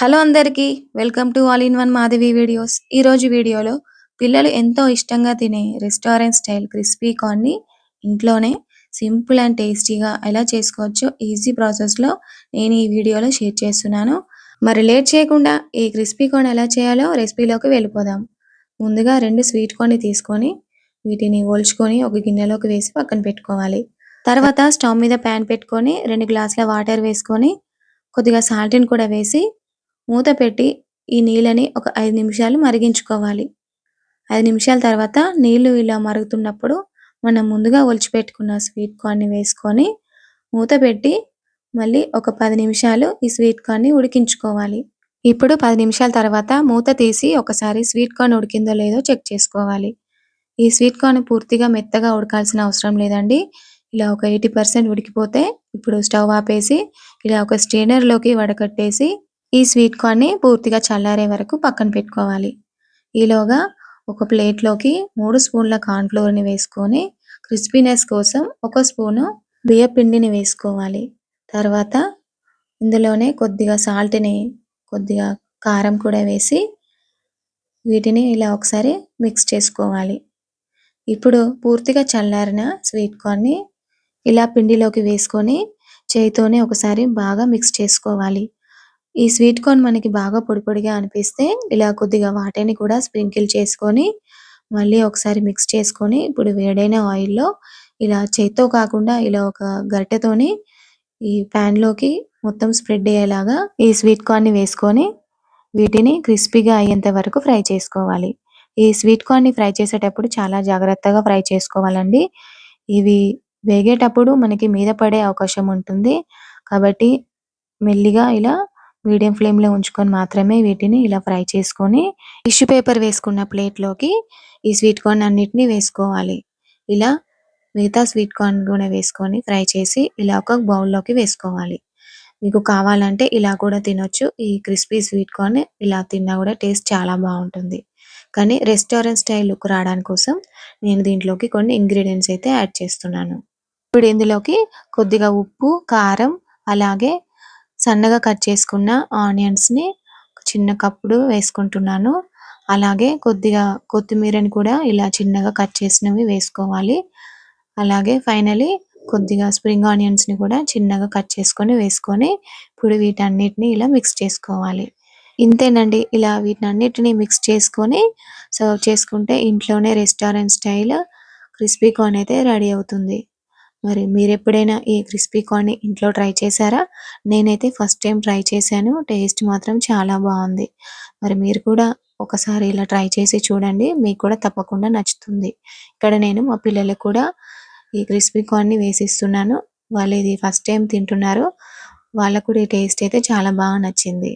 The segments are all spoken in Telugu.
హలో అందరికీ welcome to all in one Madhavi videos. ఈ రోజు వీడియోలో పిల్లలు ఎంతో ఇష్టంగా తినే రెస్టారెంట్ స్టైల్ క్రిస్పీ కార్న్ని ఇంట్లోనే సింపుల్ అండ్ టేస్టీగా ఎలా చేసుకోవచ్చో ఈజీ ప్రాసెస్లో నేను ఈ వీడియోలో షేర్ చేస్తున్నాను. మరి లేట్ చేయకుండా ఈ క్రిస్పీ కార్న్ ఎలా చేయాలో రెసిపీలోకి వెళ్ళిపోదాం. ముందుగా రెండు స్వీట్ కార్న్ తీసుకొని వీటిని ఒల్చుకొని ఒక గిన్నెలోకి వేసి పక్కన పెట్టుకోవాలి. తర్వాత స్టవ్ మీద ప్యాన్ పెట్టుకొని రెండు గ్లాసుల వాటర్ వేసుకొని కొద్దిగా సాల్ట్ని కూడా వేసి మూత పెట్టి ఈ నీళ్ళని ఒక ఐదు నిమిషాలు మరిగించుకోవాలి. ఐదు నిమిషాల తర్వాత నీళ్ళు ఇలా మరుగుతున్నప్పుడు మనం ముందుగా ఒలిచిపెట్టుకున్న స్వీట్ కార్న్ని వేసుకొని మూత పెట్టి మళ్ళీ ఒక పది నిమిషాలు ఈ స్వీట్ కార్న్ని ఉడికించుకోవాలి. ఇప్పుడు పది నిమిషాల తర్వాత మూత తీసి ఒకసారి స్వీట్ కార్న్ ఉడికిందో లేదో చెక్ చేసుకోవాలి. ఈ స్వీట్ కార్న్ పూర్తిగా మెత్తగా ఉడకాల్సిన అవసరం లేదండి. ఇలా ఒక ఎయిటీ పర్సెంట్ ఉడికిపోతే ఇప్పుడు స్టవ్ ఆపేసి ఇలా ఒక స్ట్రైనర్లోకి వడకట్టేసి ఈ స్వీట్ కార్న్ని పూర్తిగా చల్లారే వరకు పక్కన పెట్టుకోవాలి. ఈలోగా ఒక ప్లేట్లోకి మూడు స్పూన్ల కార్న్ఫ్లోర్ని వేసుకొని క్రిస్పీనెస్ కోసం ఒక స్పూను బియ్య పిండిని వేసుకోవాలి. తర్వాత ఇందులోనే కొద్దిగా సాల్ట్ని కొద్దిగా కారం కూడా వేసి వీటిని ఇలా ఒకసారి మిక్స్ చేసుకోవాలి. ఇప్పుడు పూర్తిగా చల్లారిన స్వీట్ కార్న్ని ఇలా పిండిలోకి వేసుకొని చేయితోనే ఒకసారి బాగా మిక్స్ చేసుకోవాలి. ఈ స్వీట్ కార్న్ మనకి బాగా పొడి పొడిగా అనిపిస్తే ఇలా కొద్దిగా వాటిని కూడా స్ప్రింకిల్ చేసుకొని మళ్ళీ ఒకసారి మిక్స్ చేసుకొని ఇప్పుడు వేడైన ఆయిల్లో ఇలా చేత్తో కాకుండా ఇలా ఒక గరిటెతోని ఈ పాన్లోకి మొత్తం స్ప్రెడ్ అయ్యేలాగా ఈ స్వీట్ కార్న్ని వేసుకొని వీటిని క్రిస్పీగా అయ్యేంత వరకు ఫ్రై చేసుకోవాలి. ఈ స్వీట్ కార్న్ని ఫ్రై చేసేటప్పుడు చాలా జాగ్రత్తగా ఫ్రై చేసుకోవాలండి. ఇవి వేగేటప్పుడు మనకి మీద పడే అవకాశం ఉంటుంది. కాబట్టి మెల్లిగా ఇలా మీడియం ఫ్లేమ్లో ఉంచుకొని మాత్రమే వీటిని ఇలా ఫ్రై చేసుకొని టిష్యూ పేపర్ వేసుకున్న ప్లేట్లోకి ఈ స్వీట్ కార్న్ అన్నిటిని వేసుకోవాలి. ఇలా మిగతా స్వీట్ కార్న్ కూడా వేసుకొని ఫ్రై చేసి ఇలా ఒక బౌల్లోకి వేసుకోవాలి. మీకు కావాలంటే ఇలా కూడా తినొచ్చు. ఈ క్రిస్పీ స్వీట్ కార్న్ ఇలా తిన్నా కూడా టేస్ట్ చాలా బాగుంటుంది. కానీ రెస్టారెంట్ స్టైల్ లుక్ రావడానికి కోసం నేను దీంట్లోకి కొన్ని ఇంగ్రీడియంట్స్ అయితే యాడ్ చేస్తున్నాను. ఇప్పుడు ఇందులోకి కొద్దిగా ఉప్పు కారం అలాగే సన్నగా కట్ చేసుకున్న ఆనియన్స్ని చిన్న కప్పుడు వేసుకుంటున్నాను. అలాగే కొద్దిగా కొత్తిమీరని కూడా ఇలా చిన్నగా కట్ చేసినవి వేసుకోవాలి. అలాగే ఫైనల్లీ కొద్దిగా స్ప్రింగ్ ఆనియన్స్ని కూడా చిన్నగా కట్ చేసుకొని వేసుకొని ఇప్పుడు వీటన్నిటిని ఇలా మిక్స్ చేసుకోవాలి. ఇంతేనండి ఇలా వీటన్నిటిని మిక్స్ చేసుకొని సర్వ్ చేసుకుంటే ఇంట్లోనే రెస్టారెంట్ స్టైల్ క్రిస్పీ కార్న్ అయితే రెడీ అవుతుంది. మరి మీరు ఎప్పుడైనా ఈ క్రిస్పీ కార్న్ని ఇంట్లో ట్రై చేశారా? నేనైతే ఫస్ట్ టైం ట్రై చేశాను. టేస్ట్ మాత్రం చాలా బాగుంది. మరి మీరు కూడా ఒకసారి ఇలా ట్రై చేసి చూడండి. మీకు కూడా తప్పకుండా నచ్చుతుంది. ఇక్కడ నేను మా పిల్లలకు కూడా ఈ క్రిస్పీ కార్న్ని వేసిస్తున్నాను. వాళ్ళు ఇది ఫస్ట్ టైం తింటున్నారు. వాళ్ళకు కూడా ఈ టేస్ట్ అయితే చాలా బాగా నచ్చింది.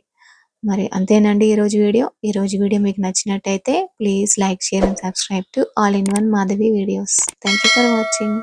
మరి అంతేనండి ఈ రోజు వీడియో. ఈ రోజు వీడియో మీకు నచ్చినట్టయితే please like share and subscribe to all in one Madhavi videos. Thank for watching.